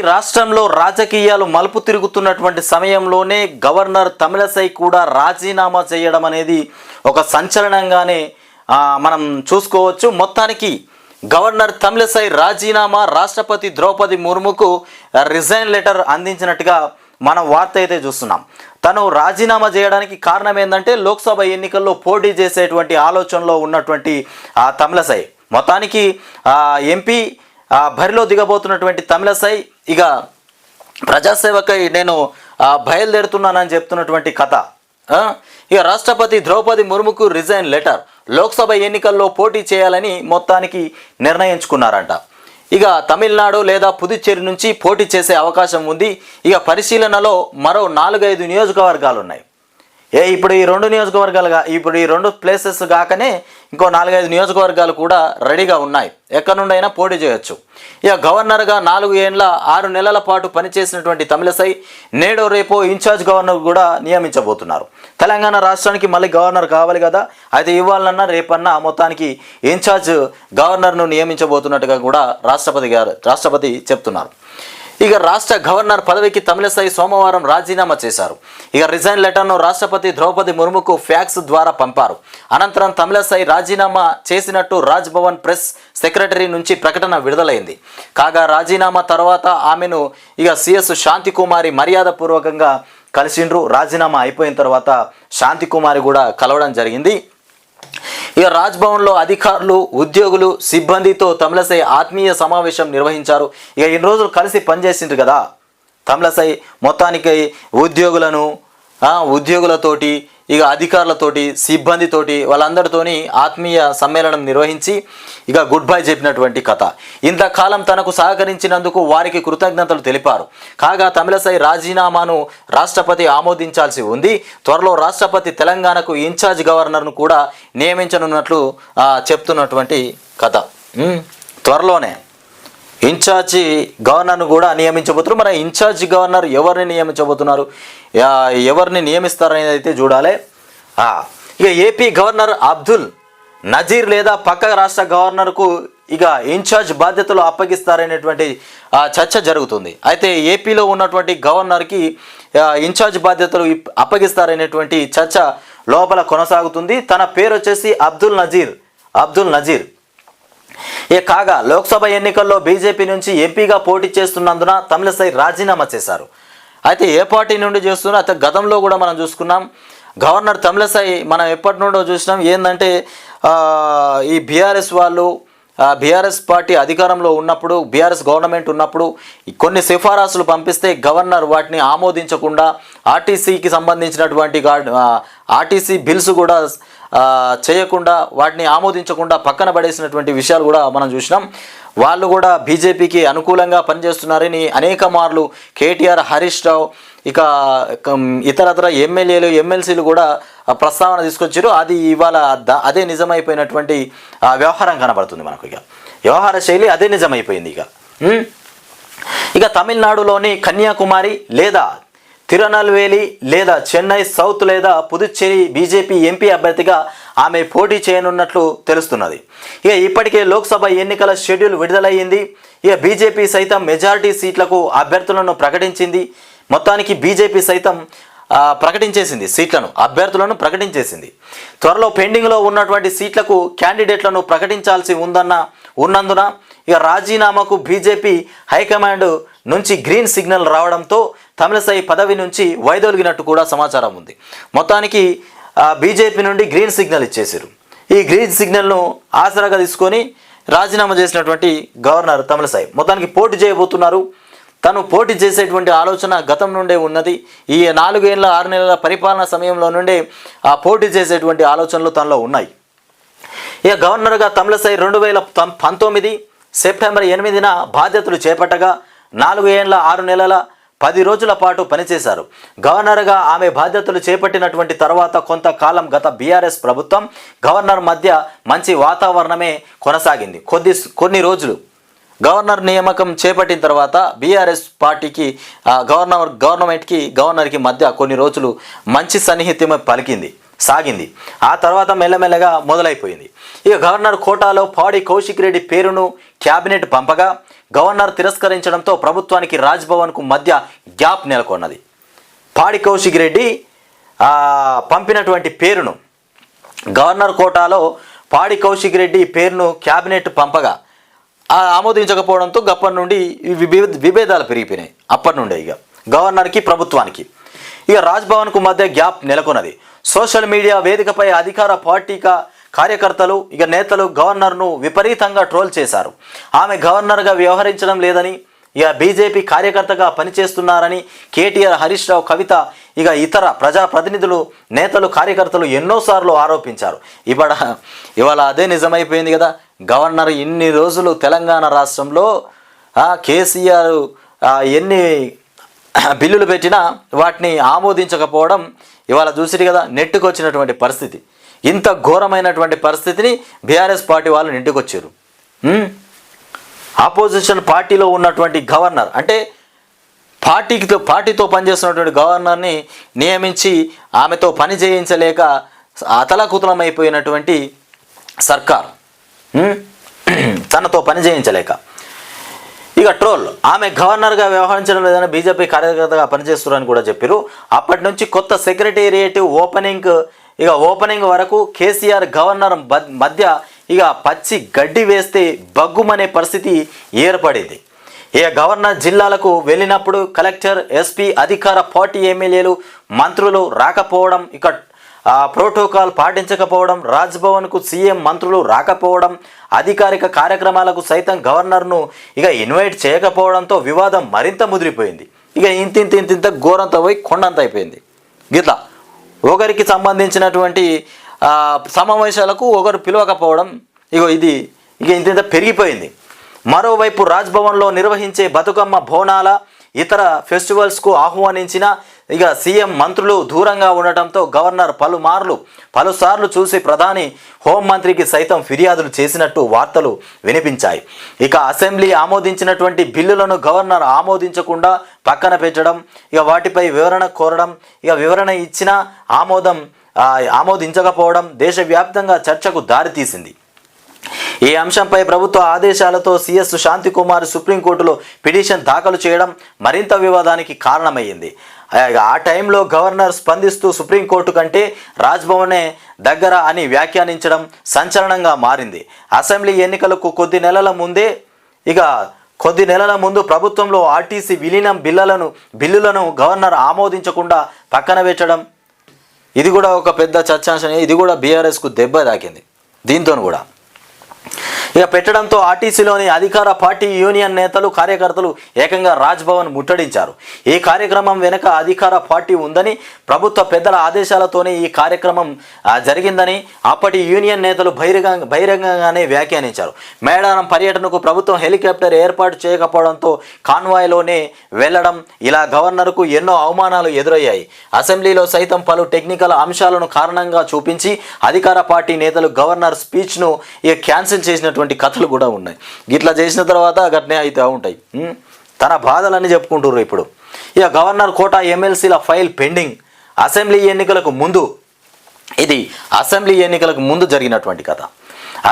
ఈ రాష్ట్రంలో రాజకీయాలు మలుపు తిరుగుతున్నటువంటి సమయంలోనే గవర్నర్ తమిళసై కూడా రాజీనామా చేయడం అనేది ఒక సంచలనంగానే మనం చూసుకోవచ్చు. మొత్తానికి గవర్నర్ తమిళసై రాజీనామా రాష్ట్రపతి ద్రౌపది ముర్ముకు రిజైన్ లెటర్ అందించినట్టుగా మనం వార్త అయితే చూస్తున్నాం. తను రాజీనామా చేయడానికి కారణం ఏంటంటే లోక్సభ ఎన్నికల్లో పోటీ చేసేటువంటి ఆలోచనలో ఉన్నటువంటి తమిళసై. మొత్తానికి ఎంపీ బరిలో దిగబోతున్నటువంటి తమిళసై ఇక ప్రజాసేవకై నేను బయలుదేరుతున్నానని చెప్తున్నటువంటి కథ. ఇక రాష్ట్రపతి ద్రౌపది ముర్ముకు రిజైన్ లెటర్ లోక్సభ ఎన్నికల్లో పోటీ చేయాలని మొత్తానికి నిర్ణయించుకున్నారంట. ఇక తమిళనాడు లేదా పుదుచ్చేరి నుంచి పోటీ చేసే అవకాశం ఉంది. ఇక పరిశీలనలో మరో నాలుగైదు నియోజకవర్గాలు ఉన్నాయి ఏ ఇప్పుడు ఈ రెండు నియోజకవర్గాలుగా ఇప్పుడు ఈ రెండు ప్లేసెస్ కాకనే ఇంకో నాలుగైదు నియోజకవర్గాలు కూడా రెడీగా ఉన్నాయి. ఎక్కడి నుండైనా పోటీ చేయొచ్చు. ఇక గవర్నర్గా నాలుగు ఏండ్ల ఆరు నెలల పాటు పనిచేసినటువంటి తమిళసై నేడో రేపో ఇన్ఛార్జ్ గవర్నర్ కూడా నియమించబోతున్నారు. తెలంగాణ రాష్ట్రానికి మళ్ళీ గవర్నర్ కావాలి కదా అయితే ఇవ్వాలన్నా రేపన్నా మొత్తానికి ఇన్ఛార్జ్ గవర్నర్ను నియమించబోతున్నట్టుగా కూడా రాష్ట్రపతి గారు రాష్ట్రపతి చెప్తున్నారు. ఇక రాష్ట్ర గవర్నర్ పదవికి తమిళసై సోమవారం రాజీనామా చేశారు. ఇక రిజైన్ లెటర్ను రాష్ట్రపతి ద్రౌపది ముర్ముకు ఫ్యాక్స్ ద్వారా పంపారు. అనంతరం తమిళసై రాజీనామా చేసినట్టు రాజ్భవన్ ప్రెస్ సెక్రటరీ నుంచి ప్రకటన విడుదలైంది. కాగా రాజీనామా తర్వాత ఆమెను ఇక సిఎస్ శాంతి కుమారి మర్యాదపూర్వకంగా కలిసిండ్రు. రాజీనామా అయిపోయిన తర్వాత శాంతి కుమారి కూడా కలవడం జరిగింది. ఇక రాజ్భవన్లో అధికారులు ఉద్యోగులు సిబ్బందితో తమిళసై ఆత్మీయ సమావేశం నిర్వహించారు. ఇక ఇన్ని రోజులు కలిసి పనిచేసిండ్రు కదా తమిళసై మొత్తానికి ఉద్యోగులను ఉద్యోగులతోటి ఇక అధికారులతోటి సిబ్బందితోటి వాళ్ళందరితోని ఆత్మీయ సమ్మేళనం నిర్వహించి ఇక గుడ్ బై చెప్పినటువంటి కథ. ఇంతకాలం తనకు సహకరించినందుకు వారికి కృతజ్ఞతలు తెలిపారు. కాగా తమిళసై రాజీనామాను రాష్ట్రపతి ఆమోదించాల్సి ఉంది. త్వరలో రాష్ట్రపతి తెలంగాణకు ఇన్ఛార్జ్ గవర్నర్ను కూడా నియమించనున్నట్లు చెప్తున్నటువంటి కథ. త్వరలోనే. ఇన్ఛార్జి గవర్నర్ను కూడా నియమించబోతున్నారు. మరి ఇన్ఛార్జి గవర్నర్ ఎవరిని నియమించబోతున్నారు? ఎవరిని నియమిస్తారనేది అయితే చూడాలి. ఇక ఏపీ గవర్నర్ అబ్దుల్ నజీర్ లేదా పక్క రాష్ట్ర గవర్నర్కు ఇక ఇన్ఛార్జ్ బాధ్యతలు అప్పగిస్తారనేటువంటి చర్చ జరుగుతుంది. అయితే ఏపీలో ఉన్నటువంటి గవర్నర్కి ఇన్ఛార్జ్ బాధ్యతలు అప్పగిస్తారనేటువంటి చర్చ లోపల కొనసాగుతుంది. తన పేరు వచ్చేసి అబ్దుల్ నజీర్. అబ్దుల్ నజీర్. ఇక కాగా లోక్సభ ఎన్నికల్లో బీజేపీ నుంచి ఎంపీగా పోటీ చేస్తున్నందున తమిళసై రాజీనామా చేశారు. అయితే ఏ పార్టీ నుండి చేస్తున్నా అయితే గతంలో కూడా మనం చూసుకున్నాం. గవర్నర్ తమిళసై మనం ఎప్పటి నుండో చూసినాం. ఏంటంటే ఈ బీఆర్ఎస్ వాళ్ళు బీఆర్ఎస్ పార్టీ అధికారంలో ఉన్నప్పుడు బీఆర్ఎస్ గవర్నమెంట్ ఉన్నప్పుడు కొన్ని సిఫారసులు పంపిస్తే గవర్నర్ వాటిని ఆమోదించకుండా ఆర్టీసీకి సంబంధించినటువంటి ఆర్టీసీ బిల్స్ కూడా చేయకుండా వాటిని ఆమోదించకుండా పక్కన పడేసినటువంటి విషయాలు కూడా మనం చూసినాం. వాళ్ళు కూడా బీజేపీకి అనుకూలంగా పనిచేస్తున్నారని అనేక మార్లు కేటీఆర్ హరీష్ రావు ఇక ఇతరతర ఎమ్మెల్యేలు ఎమ్మెల్సీలు కూడా ప్రస్తావన తీసుకొచ్చారు. అది ఇవాళ అదే నిజమైపోయినటువంటి వ్యవహారం కనబడుతుంది మనకు ఇక. వ్యవహార శైలి అదే నిజమైపోయింది ఇక. ఇక తమిళనాడులోని కన్యాకుమారి లేదా తిరునల్వేలి లేదా చెన్నై సౌత్ లేదా పుదుచ్చేరి బీజేపీ ఎంపీ అభ్యర్థిగా ఆమె పోటీ చేయనున్నట్లు తెలుస్తున్నది. ఇక ఇప్పటికే లోక్సభ ఎన్నికల షెడ్యూల్ విడుదలయ్యింది. ఇక బీజేపీ సైతం మెజారిటీ సీట్లకు అభ్యర్థులను ప్రకటించింది. మొత్తానికి బీజేపీ సైతం ప్రకటించేసింది సీట్లను అభ్యర్థులను ప్రకటించేసింది. త్వరలో పెండింగ్లో ఉన్నటువంటి సీట్లకు క్యాండిడేట్లను ప్రకటించాల్సి ఉందన్న ఉన్నందున ఇక రాజీనామాకు బీజేపీ హైకమాండ్ నుంచి గ్రీన్ సిగ్నల్ రావడంతో తమిళసై పదవి నుంచి వైదొలిగినట్టు కూడా సమాచారం ఉంది. మొత్తానికి బీజేపీ నుండి గ్రీన్ సిగ్నల్ ఇచ్చేసారు ఈ గ్రీన్ సిగ్నల్ను ఆసరాగా తీసుకొని రాజీనామా చేసినటువంటి గవర్నర్ తమిళసాయి మొత్తానికి పోటీ చేయబోతున్నారు. తను పోటీ చేసేటువంటి ఆలోచన గతం నుండే ఉన్నది. ఈ నాలుగేళ్ళ ఆరు నెలల పరిపాలన సమయంలో నుండే ఆ పోటీ చేసేటువంటి ఆలోచనలు తనలో ఉన్నాయి. ఇక గవర్నర్గా తమిళసాయి రెండు వేల పంతొమ్మిది సెప్టెంబర్ ఎనిమిదిన బాధ్యతలు చేపట్టగా నాలుగు ఏండ్ల ఆరు నెలల పది రోజుల పాటు పనిచేశారు. గవర్నర్గా ఆమె బాధ్యతలు చేపట్టినటువంటి తర్వాత కొంతకాలం గత బీఆర్ఎస్ ప్రభుత్వం గవర్నర్ మధ్య మంచి వాతావరణమే కొనసాగింది. కొద్ది కొన్ని రోజులు గవర్నర్ నియామకం చేపట్టిన తర్వాత బీఆర్ఎస్ పార్టీకి గవర్నర్ గవర్నమెంట్కి గవర్నర్కి మధ్య కొన్ని రోజులు మంచి సన్నిహిత్యం పలికింది సాగింది. ఆ తర్వాత మెల్లమెల్లగా మొదలైపోయింది. ఇక గవర్నర్ కోటాలో పాడి కౌశిక్ రెడ్డి పేరును క్యాబినెట్ పంపగా గవర్నర్ తిరస్కరించడంతో ప్రభుత్వానికి రాజ్భవన్కు మధ్య గ్యాప్ నెలకొన్నది. పాడి కౌశిక్ రెడ్డి పంపినటువంటి పేరును గవర్నర్ కోటాలో పాడి కౌశిక్ రెడ్డి పేరును క్యాబినెట్ పంపగా ఆమోదించకపోవడంతో గప్పటి నుండి విభేదాలు పెరిగిపోయినాయి అప్పటి నుండే ఇక. గవర్నర్కి ప్రభుత్వానికి. ఇక రాజ్భవన్కు మధ్య గ్యాప్ నెలకొన్నది. సోషల్ మీడియా వేదికపై అధికార పార్టీగా కార్యకర్తలు ఇక నేతలు గవర్నర్ను విపరీతంగా ట్రోల్ చేశారు. ఆమె గవర్నర్గా వ్యవహరించడం లేదని ఇక బీజేపీ కార్యకర్తగా పనిచేస్తున్నారని కేటీఆర్ హరీష్ రావు కవిత ఇక ఇతర ప్రజాప్రతినిధులు నేతలు కార్యకర్తలు ఎన్నోసార్లు ఆరోపించారు. ఇవాళ ఇవాళ అదే నిజమైపోయింది కదా. గవర్నర్ ఇన్ని రోజులు తెలంగాణ రాష్ట్రంలో కేసీఆర్ ఎన్ని బిల్లులు పెట్టినా వాటిని ఆమోదించకపోవడం ఇవాళ చూసిరు కదా నెట్టుకు వచ్చినటువంటి పరిస్థితి. ఇంత ఘోరమైనటువంటి పరిస్థితిని బీఆర్ఎస్ పార్టీ వాళ్ళు నెట్టుకొచ్చారు ఉమ్? ఆపోజిషన్ పార్టీలో ఉన్నటువంటి గవర్నర్ అంటే పార్టీతో పార్టీతో పనిచేస్తున్నటువంటి గవర్నర్ని నియమించి ఆమెతో పని చేయించలేక అతలకుతలమైపోయినటువంటి సర్కార్ తనతో పని చేయించలేక. ఇక ట్రోల్ ఆమె గవర్నర్గా వ్యవహరించడం లేదని బీజేపీ కార్యకర్తగా పనిచేస్తున్నారని కూడా చెప్పారు అప్పటి నుంచి కొత్త సెక్రటేరియట్ ఓపెనింగ్ ఇక ఓపెనింగ్ వరకు కేసీఆర్ గవర్నర్ మధ్య ఇక పచ్చి గడ్డి వేస్తే బగ్గుమనే పరిస్థితి ఏర్పడింది. ఇక గవర్నర్ జిల్లాలకు వెళ్ళినప్పుడు కలెక్టర్ ఎస్పీ అధికార పార్టీ ఎమ్మెల్యేలు మంత్రులు రాకపోవడం ఇక ప్రోటోకాల్ పాటించకపోవడం రాజ్భవన్కు సీఎం మంత్రులు రాకపోవడం అధికారిక కార్యక్రమాలకు సైతం గవర్నర్ను ఇక ఇన్వైట్ చేయకపోవడంతో వివాదం మరింత ముదిరిపోయింది. ఇక ఇంత ఇంత ఇంత ఇంత ఘోరంత పోయి కొండంత అయిపోయింది. గిట్లా ఒకరికి సంబంధించినటువంటి సమావేశాలకు ఒకరు పిలవకపోవడం ఇగో ఇది ఇక ఇంత పెరిగిపోయింది. మరోవైపు రాజ్భవన్లో నిర్వహించే బతుకమ్మ బోనాల ఇతర ఫెస్టివల్స్కు ఆహ్వానించిన ఇక సీఎం మంత్రులు దూరంగా ఉండటంతో గవర్నర్ పలుమార్లు పలుసార్లు చూసి ప్రధాని హోంమంత్రికి సైతం ఫిర్యాదులు చేసినట్టు వార్తలు వినిపించాయి. ఇక అసెంబ్లీ ఆమోదించినటువంటి బిల్లులను గవర్నర్ ఆమోదించకుండా పక్కన పెట్టడం ఇక వాటిపై వివరణ కోరడం ఇక వివరణ ఇచ్చినా ఆమోదం ఆమోదించకపోవడం దేశవ్యాప్తంగా చర్చకు దారితీసింది. ఈ అంశంపై ప్రభుత్వ ఆదేశాలతో సీఎస్ శాంతికుమార్ సుప్రీంకోర్టులో పిటిషన్ దాఖలు చేయడం మరింత వివాదానికి కారణమయ్యింది. ఆ ఆ టైంలో గవర్నర్ స్పందిస్తూ సుప్రీంకోర్టు కంటే రాజ్భవనే దగ్గర అని వ్యాఖ్యానించడం సంచలనంగా మారింది. అసెంబ్లీ ఎన్నికలకు కొద్ది నెలల ముందే ఇక కొద్ది నెలల ముందు ప్రభుత్వంలో ఆర్టీసీ విలీనం బిల్లులను బిల్లులను గవర్నర్ ఆమోదించకుండా పక్కన పెట్టడం ఇది కూడా ఒక పెద్ద చర్చాంశం. ఇది కూడా బీఆర్ఎస్కు దెబ్బ తాకింది. దీంతో కూడా. ఇక పెట్టడంతో ఆర్టీసీలోని అధికార పార్టీ యూనియన్ నేతలు కార్యకర్తలు ఏకంగా రాజ్భవన్ ముట్టడించారు. ఈ కార్యక్రమం వెనుక అధికార పార్టీ ఉందని ప్రభుత్వ పెద్దల ఆదేశాలతోనే ఈ కార్యక్రమం జరిగిందని అప్పటి యూనియన్ నేతలు బహిరంగ బహిరంగంగానే వ్యాఖ్యానించారు. మేడారం పర్యటనకు ప్రభుత్వం హెలికాప్టర్ ఏర్పాటు చేయకపోవడంతో కాన్వాయ్లోనే వెళ్ళడం ఇలా గవర్నర్కు ఎన్నో అవమానాలు ఎదురయ్యాయి. అసెంబ్లీలో సైతం పలు టెక్నికల్ అంశాలను కారణంగా చూపించి అధికార పార్టీ నేతలు గవర్నర్ స్పీచ్ను ఇక క్యాన్సిల్ చేసినటువంటి కథలు కూడా ఉన్నాయి. ఇట్లా చేసిన తర్వాత గట్నే అయితే ఉంటాయి. తన బాధలన్నీ చెప్పుకుంటుర్రు ఇప్పుడు. ఇక గవర్నర్ కోటా ఎమ్మెల్సీల ఫైల్ పెండింగ్. అసెంబ్లీ ఎన్నికలకు ముందు ఇది అసెంబ్లీ ఎన్నికలకు ముందు జరిగినటువంటి కథ.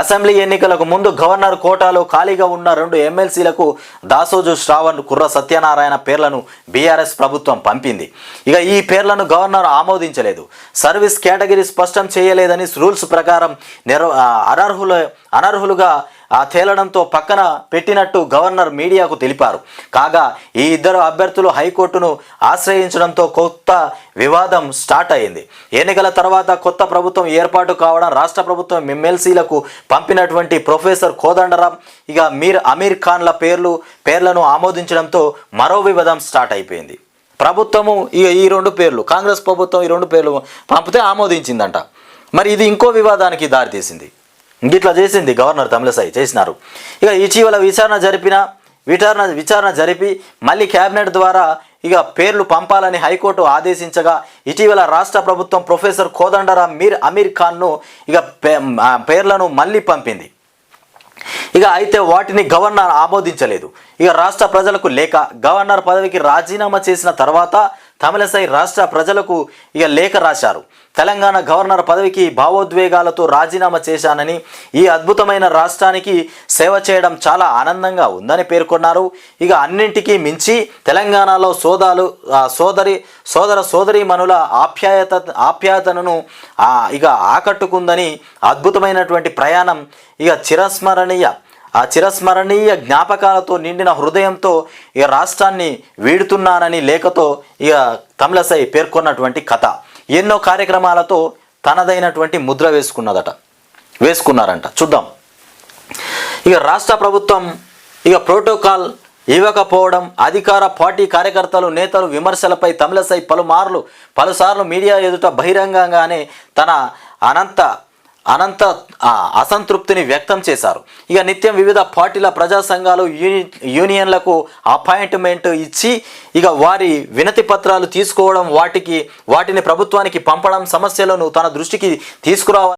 అసెంబ్లీ ఎన్నికలకు ముందు గవర్నర్ కోటాలో ఖాళీగా ఉన్న రెండు ఎమ్మెల్సీలకు దాసోజు శ్రావణ్ కుర్ర సత్యనారాయణ పేర్లను బీఆర్ఎస్ ప్రభుత్వం పంపింది. ఇక ఈ పేర్లను గవర్నర్ ఆమోదించలేదు. సర్వీస్ కేటగిరీ స్పష్టం చేయలేదని రూల్స్ ప్రకారం నిర అనర్హుల అనర్హులుగా ఆ తేలడంతో పక్కన పెట్టినట్టు గవర్నర్ మీడియాకు తెలిపారు. కాగా ఈ ఇద్దరు అభ్యర్థులు హైకోర్టును ఆశ్రయించడంతో కొత్త వివాదం స్టార్ట్ అయింది. ఎన్నికల తర్వాత కొత్త ప్రభుత్వం ఏర్పాటు కావడం రాష్ట్ర ప్రభుత్వం ఎమ్మెల్సీలకు పంపినటువంటి ప్రొఫెసర్ కోదండరాం ఇక మీర్ అమీర్ ఖాన్ల పేర్లు పేర్లను ఆమోదించడంతో మరో వివాదం స్టార్ట్ అయిపోయింది. ప్రభుత్వము ఇక ఈ రెండు పేర్లు కాంగ్రెస్ ప్రభుత్వం ఈ రెండు పేర్లు పంపితే ఆమోదించిందంట. మరి ఇది ఇంకో వివాదానికి దారితీసింది. ఇట్లా చేసింది గవర్నర్ తమిళసాయి చేసినారు. ఇక ఇటీవల విచారణ జరిపిన విచారణ విచారణ జరిపి మళ్ళీ కేబినెట్ ద్వారా ఇక పేర్లు పంపాలని హైకోర్టు ఆదేశించగా ఇటీవల రాష్ట్ర ప్రభుత్వం ప్రొఫెసర్ కోదండరాం మీర్ అమీర్ ఖాన్ను ఇక పే- పేర్లను మళ్ళీ పంపింది. ఇక అయితే వాటిని గవర్నర్ ఆమోదించలేదు. ఇక రాష్ట్ర ప్రజలకు లేక గవర్నర్ పదవికి రాజీనామా చేసిన తర్వాత తమిళసై రాష్ట్ర ప్రజలకు ఇక లేఖ రాశారు. తెలంగాణ గవర్నర్ పదవికి భావోద్వేగాలతో రాజీనామా చేశానని ఈ అద్భుతమైన రాష్ట్రానికి సేవ చేయడం చాలా ఆనందంగా ఉందని పేర్కొన్నారు. ఇక అన్నింటికీ మించి తెలంగాణలో సోదాలు సోదరి సోదర సోదరీమణుల ఆప్యాయత ఆప్యాయతను ఇక ఆకట్టుకుందని అద్భుతమైనటువంటి ప్రయాణం ఇక చిరస్మరణీయ ఆ చిరస్మరణీయ జ్ఞాపకాలతో నిండిన హృదయంతో ఇక రాష్ట్రాన్ని వీడుతున్నానని లేఖతో ఇక తమిళసై పేర్కొన్నటువంటి కథ. ఎన్నో కార్యక్రమాలతో తనదైనటువంటి ముద్ర వేసుకున్నదట. వేసుకున్నారంట. చూద్దాం. ఇక రాష్ట్ర ప్రభుత్వం ఇక ప్రోటోకాల్ ఇవ్వకపోవడం అధికార పార్టీ కార్యకర్తలు నేతలు విమర్శలపై తమిళసై పలుమార్లు పలుసార్లు మీడియా ఎదుట బహిరంగంగానే తన అనంత అనంత ఆ, అసంతృప్తిని వ్యక్తం చేశారు. ఇక నిత్యం వివిధ పార్టీల ప్రజా సంఘాలు యూని యూనియన్లకు అపాయింట్మెంట్ ఇచ్చి ఇక వారి వినతి పత్రాలు తీసుకోవడం వాటికి వాటిని ప్రభుత్వానికి పంపడం సమస్యలను తన దృష్టికి తీసుకురావాలి.